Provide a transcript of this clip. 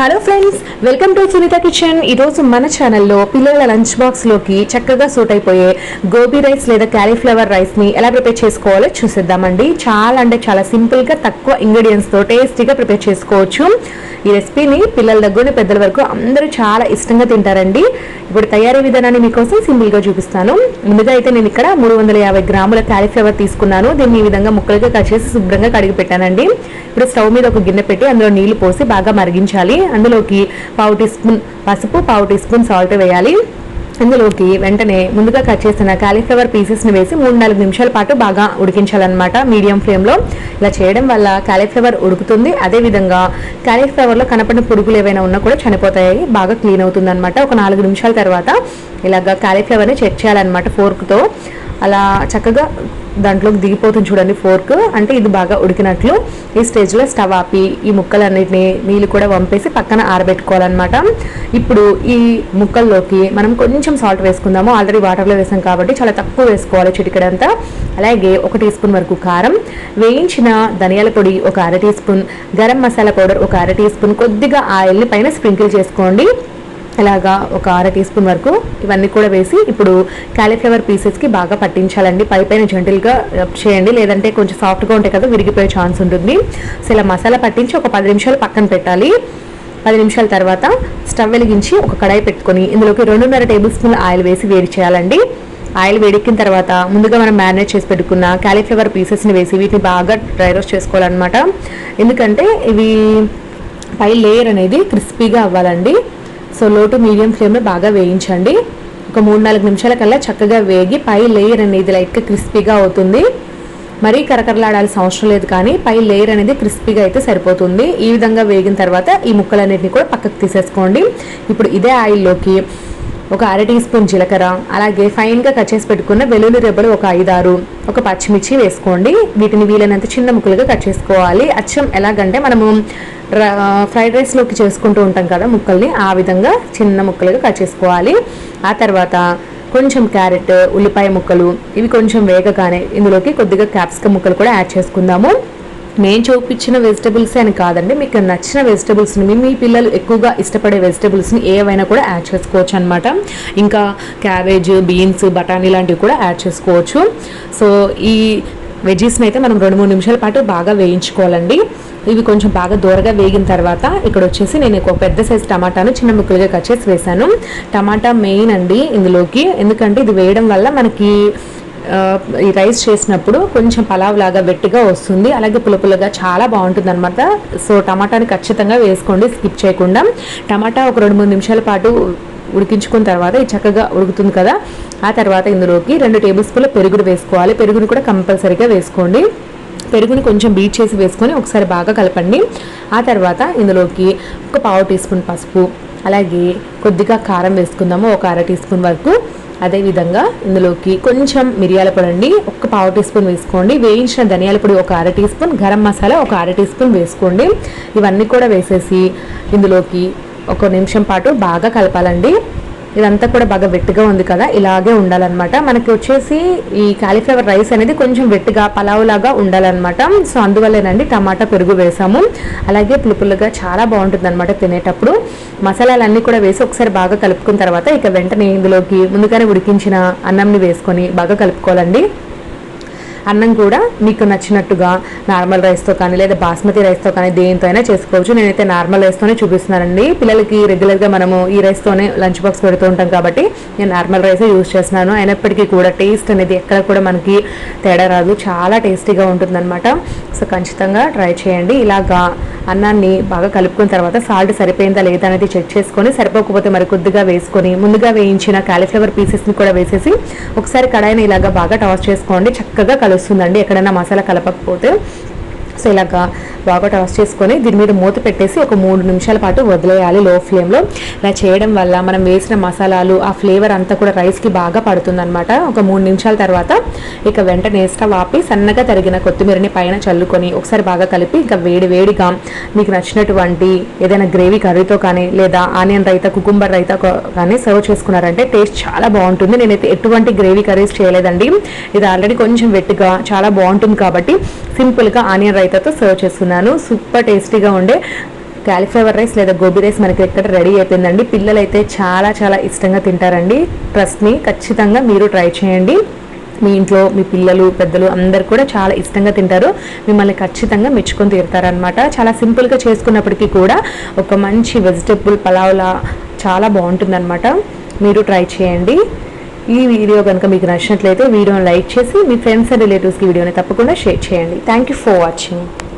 Hello friends welcome to Sunitha kitchen ఈరోజు మన ఛానల్లో పిల్లల లంచ్ బాక్స్లోకి చక్కగా సూట్ అయిపోయే గోబీ రైస్ లేదా క్యాలీఫ్లవర్ రైస్ని ఎలా ప్రిపేర్ చేసుకోవాలో చూసేద్దామండి. చాలా అంటే చాలా సింపుల్గా తక్కువ ఇంగ్రీడియంట్స్తో టేస్టీగా ప్రిపేర్ చేసుకోవచ్చు. ఈ రెసిపీని పిల్లల దగ్గర పెద్దల వరకు అందరూ చాలా ఇష్టంగా తింటారండి. ఇప్పుడు తయారీ విధానాన్ని మీకోసం సింపుల్గా చూపిస్తాను. ముందుగా అయితే నేను ఇక్కడ మూడు వందల యాభై గ్రాముల క్యాలీఫ్లవర్ తీసుకున్నాను. దీన్ని ఈ విధంగా ముక్కలుగా కట్ చేసి శుభ్రంగా కడిగి పెట్టానండి. ఇప్పుడు స్టవ్ మీద ఒక గిన్నె పెట్టి అందులో నీళ్ళు పోసి బాగా మరిగించాలి. అందులోకి పావు టీ స్పూన్ పసుపు పావు టీ స్పూన్ సాల్ట్ వేయాలి. అందులోకి వెంటనే ముందుగా కట్ చేసిన కాలీఫ్లవర్ పీసెస్ని వేసి మూడు నాలుగు నిమిషాల పాటు బాగా ఉడికించాలన్నమాట మీడియం ఫ్లేమ్లో ఇలా చేయడం వల్ల కాలీఫ్లవర్ ఉడుకుతుంది. అదేవిధంగా కాలీఫ్లవర్లో కనపడిన పురుగులు ఏవైనా ఉన్నా కూడా చనిపోతాయి. బాగా క్లీన్ అవుతుంది అనమాట ఒక నాలుగు నిమిషాల తర్వాత ఇలాగ కాలీఫ్లవర్ని చెక్ చేయాలన్నమాట ఫోర్క్తో అలా చక్కగా దాంట్లోకి దిగిపోతుంది చూడండి ఫోర్క్. అంటే ఇది బాగా ఉడికినట్లు ఈ స్టేజ్లో స్టవ్ ఆపి ఈ ముక్కలన్నిటిని నీళ్ళు కూడా వంపేసి పక్కన ఆరబెట్టుకోవాలన్నమాట. ఇప్పుడు ఈ ముక్కల్లోకి మనం కొంచెం సాల్ట్ వేసుకుందాము. ఆల్రెడీ వాటర్లో వేసాం కాబట్టి చాలా తక్కువ వేసుకోవాలి చిటికడంతా. అలాగే ఒక టీ స్పూన్ వరకు కారం వేయించిన ధనియాల పొడి ఒక అర teaspoon garam masala powder ఒక అర టీ స్పూన్ కొద్దిగా ఆయిల్ని పైన స్ప్రింకిల్ చేసుకోండి. ఇలాగా ఒక అర టీ స్పూన్ వరకు ఇవన్నీ కూడా వేసి ఇప్పుడు క్యాలీఫ్లవర్ పీసెస్కి బాగా పట్టించాలండి. పై పైన జంటిల్గా చేయండి. లేదంటే కొంచెం సాఫ్ట్గా ఉంటాయి కదా విరిగిపోయే ఛాన్స్ ఉంటుంది. సో ఇలా మసాలా పట్టించి ఒక పది నిమిషాలు పక్కన పెట్టాలి. పది నిమిషాల తర్వాత స్టవ్ వెలిగించి ఒక కడాయి పెట్టుకొని ఇందులోకి రెండున్నర టేబుల్ స్పూన్ ఆయిల్ వేసి వేడి చేయాలండి. ఆయిల్ వేడెక్కిన తర్వాత ముందుగా మనం మ్యారినేట్ చేసి పెట్టుకున్న క్యాలీఫ్లవర్ పీసెస్ని వేసి వీటిని బాగా డ్రై రోస్ట్ చేసుకోవాలన్నమాట. ఎందుకంటే ఇవి పై లేయర్ అనేది క్రిస్పీగా అవ్వాలండి. సో లో టు మీడియం ఫ్లేమ్లో బాగా వేయించండి. ఒక మూడు నాలుగు నిమిషాల కల్లా చక్కగా వేగి పై లేయర్ అనేది లైట్గా క్రిస్పీగా అవుతుంది. మరీ కరకరలాడాల్సిన అవసరం లేదు కానీ పై లేయర్ అనేది క్రిస్పీగా అయితే సరిపోతుంది. ఈ విధంగా వేగిన తర్వాత ఈ ముక్కలన్నింటినీ కూడా పక్కకు తీసేసుకోండి. ఇప్పుడు ఇదే ఆయిల్లోకి ఒక అర టీ స్పూన్ జీలకర్ర అలాగే ఫైన్గా కట్ చేసి పెట్టుకున్న వెల్లుల్లి రెబ్బలు ఒక ఐదారు. ఒక పచ్చిమిర్చి వేసుకోండి. వీటిని వీలైనంత చిన్న ముక్కలుగా కట్ చేసుకోవాలి. అచ్చం ఎలాగంటే మనము ఫ్రైడ్ రైస్లోకి చేసుకుంటూ ఉంటాం కదా ముక్కల్ని ఆ విధంగా చిన్న ముక్కలుగా కట్ చేసుకోవాలి. ఆ తర్వాత కొంచెం క్యారెట్ ఉల్లిపాయ ముక్కలు ఇవి కొంచెం వేగగానే ఇందులోకి కొద్దిగా క్యాప్సికమ్ ముక్కలు కూడా యాడ్ చేసుకుందాము. నేను చూపించిన వెజిటబుల్స్ అని కాదండి మీకు నచ్చిన వెజిటబుల్స్ని మీ మీ పిల్లలు ఎక్కువగా ఇష్టపడే వెజిటబుల్స్ని ఏవైనా కూడా యాడ్ చేసుకోవచ్చు అనమాట ఇంకా క్యాబేజ్ బీన్స్ బఠానీ లాంటివి కూడా యాడ్ చేసుకోవచ్చు. సో ఈ వెజీస్ని అయితే మనం రెండు మూడు నిమిషాల పాటు బాగా వేయించుకోవాలండి. ఇవి కొంచెం బాగా దూరగా వేగిన తర్వాత ఇక్కడ వచ్చేసి నేను ఒక పెద్ద సైజ్ టమాటాను చిన్న ముక్కలుగా కట్ చేసి వేశాను. టమాటా మెయిన్ అండి ఇందులోకి. ఎందుకంటే ఇది వేయడం వల్ల మనకి ఈ రైస్ చేసినప్పుడు కొంచెం పలావ్ లాగా వెట్టిగా వస్తుంది. అలాగే పులుపులుగా చాలా బాగుంటుంది అనమాట సో టమాటాని ఖచ్చితంగా వేసుకోండి స్కిప్ చేయకుండా. టమాటా ఒక రెండు మూడు నిమిషాల పాటు ఉడికించుకున్న తర్వాత ఇది చక్కగా ఉడుకుతుంది కదా ఆ తర్వాత ఇందులోకి రెండు టేబుల్ స్పూన్ల పెరుగుడు వేసుకోవాలి. పెరుగును కూడా కంపల్సరీగా వేసుకోండి. పెరుగుని కొంచెం బీట్ చేసి వేసుకొని ఒకసారి బాగా కలపండి. ఆ తర్వాత ఇందులోకి ఒక పావు టీ స్పూన్ పసుపు అలాగే కొద్దిగా కారం వేసుకుందాము ఒక అర టీ స్పూన్ వరకు. అదేవిధంగా ఇందులోకి కొంచెం మిరియాల పొడి అండి ఒక పావు టీ స్పూన్ వేసుకోండి. వేయించిన ధనియాల పొడి ఒక అర టీ స్పూన్ గరం మసాలా ఒక అర టీ స్పూన్ వేసుకోండి. ఇవన్నీ కూడా వేసేసి ఇందులోకి ఒక నిమిషం పాటు బాగా కలపాలండి. ఇదంతా కూడా బాగా వెట్టిగా ఉంది కదా ఇలాగే ఉండాలన్నమాట. మనకి వచ్చేసి ఈ కాలీఫ్లవర్ రైస్ అనేది కొంచెం వెట్టిగా పలావ్ లాగా ఉండాలన్నమాట. సో అందువల్లేనండి టమాటా పెరుగు వేసాము. అలాగే పులుపులుగా చాలా బాగుంటుంది అనమాట తినేటప్పుడు. మసాలాలన్నీ కూడా వేసి ఒకసారి బాగా కలుపుకున్న తర్వాత ఇక వెంటనే ఇందులోకి ముందుగానే ఉడికించిన అన్నంని వేసుకొని బాగా కలుపుకోవాలండి. అన్నం కూడా మీకు నచ్చినట్టుగా నార్మల్ రైస్తో కానీ లేదా బాస్మతి రైస్తో కానీ దేనితో అయినా చేసుకోవచ్చు. నేనైతే నార్మల్ రైస్తోనే చూపిస్తున్నానండి. పిల్లలకి రెగ్యులర్గా మనము ఈ రైస్తోనే లంచ్ బాక్స్ పెడుతూ ఉంటాం కాబట్టి నేను నార్మల్ రైసే యూజ్ చేస్తున్నాను. అయినప్పటికీ కూడా టేస్ట్ అనేది ఎక్కడ కూడా మనకి తేడా రాదు. చాలా టేస్టీగా ఉంటుందన్నమాట. సో ఖచ్చితంగా ట్రై చేయండి. ఇలాగా అన్నాన్ని బాగా కలుపుకున్న తర్వాత సాల్ట్ సరిపోయిందా లేదా అనేది చెక్ చేసుకొని సరిపోకపోతే మరి కొద్దిగా వేసుకొని ముందుగా వేయించిన కాలీఫ్లవర్ పీసెస్ని కూడా వేసేసి ఒకసారి కడాయిని ఇలాగా బాగా టాస్ చేసుకోండి. చక్కగా కలుస్తుందండి. ఎక్కడైనా మసాలా కలపకపోతే. సో ఇలాగా బాగా టాస్ చేసుకొని దీని మీద మూత పెట్టేసి ఒక మూడు నిమిషాల పాటు వదిలేయాలి లో. ఫ్లేమ్లో ఇలా చేయడం వల్ల మనం వేసిన మసాలాలు ఆ ఫ్లేవర్ అంతా కూడా రైస్కి బాగా పడుతుందన్నమాట. ఒక మూడు నిమిషాల తర్వాత ఇక వెంటనే స్టవ్ ఆపి సన్నగా తరిగిన కొత్తిమీరని పైన చల్లుకొని ఒకసారి బాగా కలిపి ఇంకా వేడి వేడిగా మీకు నచ్చినటువంటి ఏదైనా గ్రేవీ కర్రీతో కానీ లేదా ఆనియన్ రైతా కుకుంబర్ రైతా కానీ సర్వ్ చేసుకున్నారంటే టేస్ట్ చాలా బాగుంటుంది. నేనైతే ఎటువంటి గ్రేవీ కర్రీస్ చేయలేదండి. ఇది ఆల్రెడీ కొంచెం వెట్టుగా చాలా బాగుంటుంది కాబట్టి సింపుల్గా ఆనియన్ రైతాతో సర్వ్ చేసుకున్నాను. చేసుకున్నాను సూపర్ టేస్టీగా ఉండే క్యాలిఫ్లవర్ రైస్ లేదా గోబీ రైస్ మనకి ఇక్కడ రెడీ అయిపోయిందండి. పిల్లలు అయితే చాలా చాలా ఇష్టంగా తింటారండి. ట్రస్ట్ మీ ఖచ్చితంగా మీరు ట్రై చేయండి. మీ ఇంట్లో మీ పిల్లలు పెద్దలు అందరు కూడా చాలా ఇష్టంగా తింటారు. మిమ్మల్ని ఖచ్చితంగా మెచ్చుకొని తీరుతారనమాట చాలా సింపుల్గా చేసుకున్నప్పటికీ కూడా ఒక మంచి వెజిటబుల్ పలావ్లా చాలా బాగుంటుందన్నమాట. మీరు ట్రై చేయండి. ఈ వీడియో కనుక మీకు నచ్చినట్లయితే వీడియోని లైక్ చేసి మీ ఫ్రెండ్స్ అండ్ రిలేటివ్స్కి వీడియోని తప్పకుండా షేర్ చేయండి. Thank you for watching